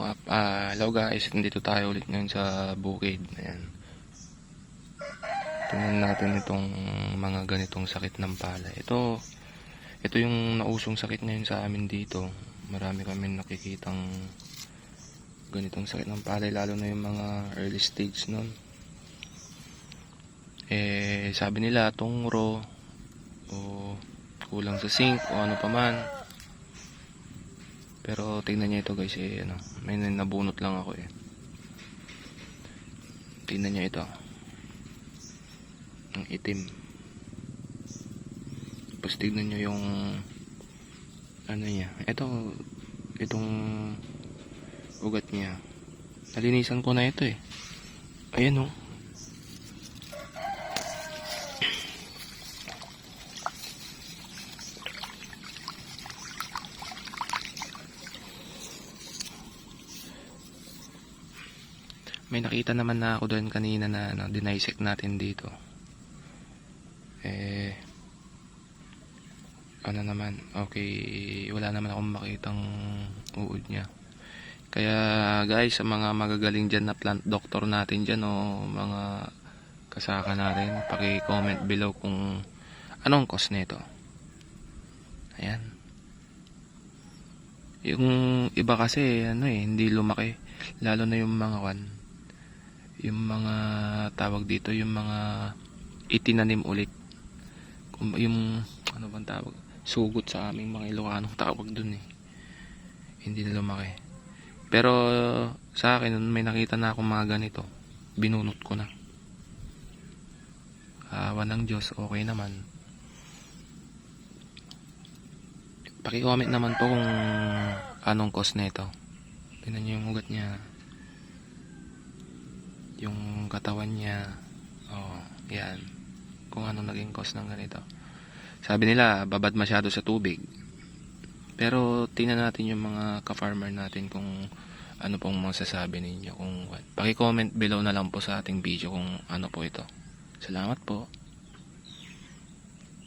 Ah, hello guys, nandito tayo ulit ngayon sa bukid. Ayan. Tingnan natin itong mga ganitong sakit ng palay. Ito, ito yung nausong sakit ngayon sa amin dito. Marami kami nakikitang ganitong sakit ng palay, lalo na yung mga early stage nun. Eh, sabi nila, tungro, o kulang sa zinc, o ano pa man. Pero tingnan niyo ito guys, eh, ano, may nabunot lang ako eh. Tingnan niyo ito. Ang itim. Tapos tingnan niyo yung ano niya. Ito, itong ugat niya. Nalinisan ko na ito eh. Ayan oh. May nakita naman na ako doon kanina na ano, dinisect natin dito. Eh, ano naman, okay, wala naman akong makitang uod niya. Kaya guys, sa mga magagaling dyan na plant doctor natin dyan o mga kasaka natin, paki-comment below kung anong cause nito. Ayan. Yung iba kasi, ano eh, hindi lumaki. Lalo na yung mga kwan, yung mga tawag dito, yung mga itinanim ulit. Yung, ano bang tawag? Sugot sa aming mga Ilocanong tawag dun eh. Hindi na lumaki. Pero sa akin, may nakita na akong mga ganito, binunot ko na. Awa ng Diyos, okay naman. Paki-comment naman po kung anong cause nito. Tingnan niyo yung ugat niya. Yung katawan niya. Oh, yan. Kung ano naging cause ng ganito. Sabi nila, babad masyado sa tubig. Pero tingnan natin yung mga ka-farmer natin kung ano pong masasabi ninyo. Kung what. Paki-comment below na lang po sa ating video kung ano po ito. Salamat po.